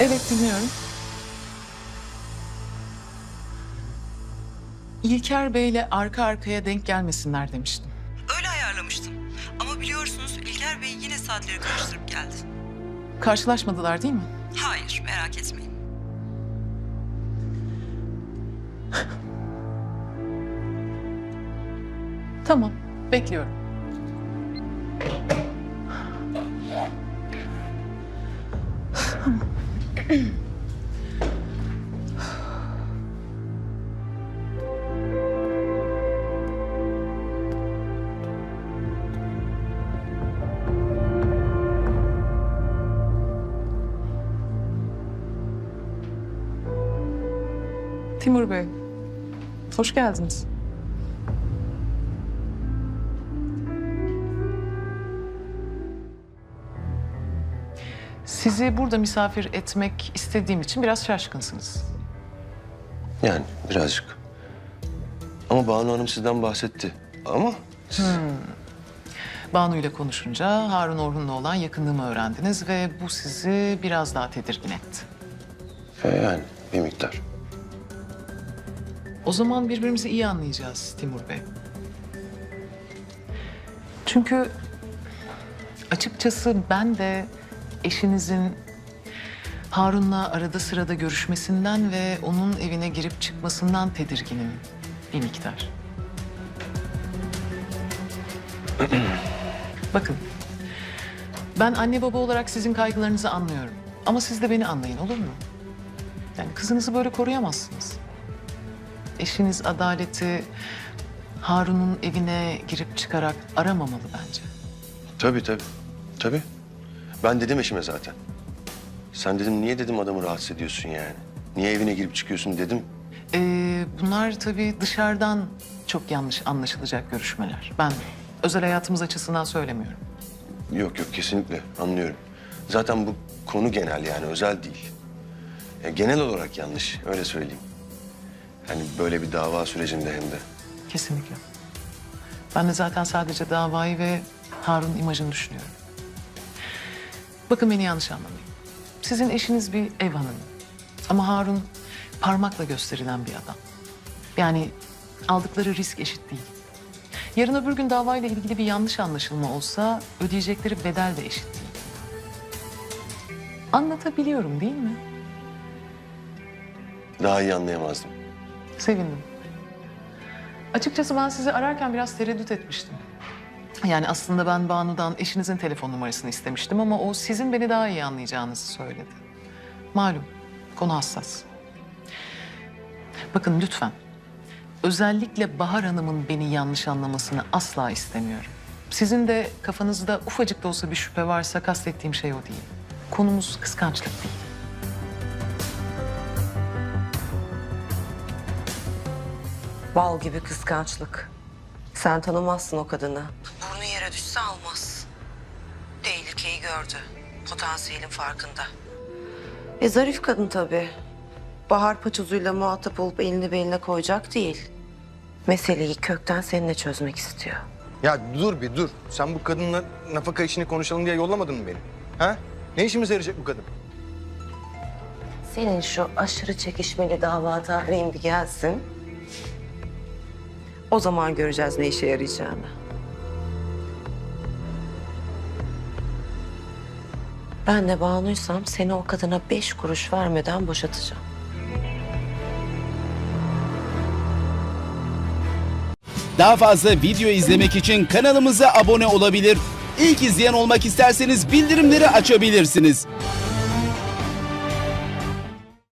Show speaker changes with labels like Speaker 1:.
Speaker 1: Evet dinliyorum. İlker Bey'le arka arkaya denk gelmesinler demiştim.
Speaker 2: Öyle ayarlamıştım. Ama biliyorsunuz İlker Bey yine saatleri karıştırıp geldi.
Speaker 1: Karşılaşmadılar değil mi?
Speaker 2: Hayır, merak etmeyin.
Speaker 1: Tamam, bekliyorum. Timur Bey, hoş geldiniz. Sizi burada misafir etmek istediğim için biraz şaşkınsınız.
Speaker 3: Yani birazcık. Ama Banu Hanım sizden bahsetti. Ama siz...
Speaker 1: Banu ile konuşunca Harun Orhun'la olan yakınlığımı öğrendiniz ve bu sizi biraz daha tedirgin etti.
Speaker 3: E, yani bir miktar.
Speaker 1: O zaman birbirimizi iyi anlayacağız Timur Bey. Çünkü açıkçası ben de eşinizin Harun'la arada sırada görüşmesinden ve onun evine girip çıkmasından tedirginim bir miktar. Bakın, ben anne baba olarak sizin kaygılarınızı anlıyorum. Ama siz de beni anlayın olur mu? Yani kızınızı böyle koruyamazsınız. Eşiniz adaleti Harun'un evine girip çıkarak aramamalı bence.
Speaker 3: Tabii tabii. Tabii. Ben dedim eşime zaten. Sen dedim niye dedim adamı rahatsız ediyorsun yani? Niye evine girip çıkıyorsun dedim.
Speaker 1: Ee, bunlar tabii dışarıdan çok yanlış anlaşılacak görüşmeler. Ben özel hayatımız açısından söylemiyorum.
Speaker 3: Yok yok kesinlikle anlıyorum. Zaten bu konu genel yani özel değil. Ya, genel olarak yanlış öyle söyleyeyim. Hani böyle bir dava sürecinde hem de.
Speaker 1: Kesinlikle. Ben de zaten sadece davayı ve Harun imajını düşünüyorum. Bakın beni yanlış anlamayın. Sizin eşiniz bir ev hanımı. Ama Harun parmakla gösterilen bir adam. Yani aldıkları risk eşit değil. Yarın öbür gün davayla ilgili bir yanlış anlaşılma olsa ödeyecekleri bedel de eşit değil. Anlatabiliyorum değil mi?
Speaker 3: Daha iyi anlayamazdım.
Speaker 1: Sevindim. Açıkçası ben sizi ararken biraz tereddüt etmiştim. Yani aslında ben Banu'dan eşinizin telefon numarasını istemiştim ama o sizin beni daha iyi anlayacağınızı söyledi. Malum konu hassas. Bakın lütfen. Özellikle Bahar Hanım'ın beni yanlış anlamasını asla istemiyorum. Sizin de kafanızda ufacık da olsa bir şüphe varsa kastettiğim şey o değil. Konumuz kıskançlık değil.
Speaker 4: Bal gibi kıskançlık. Sen tanımazsın o kadını. Yere düşse almaz. Tehlikeyi gördü. Potansiyelin farkında. E zarif kadın tabii. Bahar paçozuyla muhatap olup elini beline koyacak değil. Meseleyi kökten seninle çözmek istiyor.
Speaker 5: Ya dur bir dur. Sen bu kadınla nafaka işini konuşalım diye yollamadın mı beni? Ha? Ne işimize yarayacak bu kadın?
Speaker 4: Senin şu aşırı çekişmeli dava tarihin bir gelsin. O zaman göreceğiz ne işe yarayacağını. Ben de Banu'ysam seni o kadına beş kuruş vermeden boşatacağım.
Speaker 6: Daha fazla video izlemek için kanalımıza abone olabilir. İlk izleyen olmak isterseniz bildirimleri açabilirsiniz.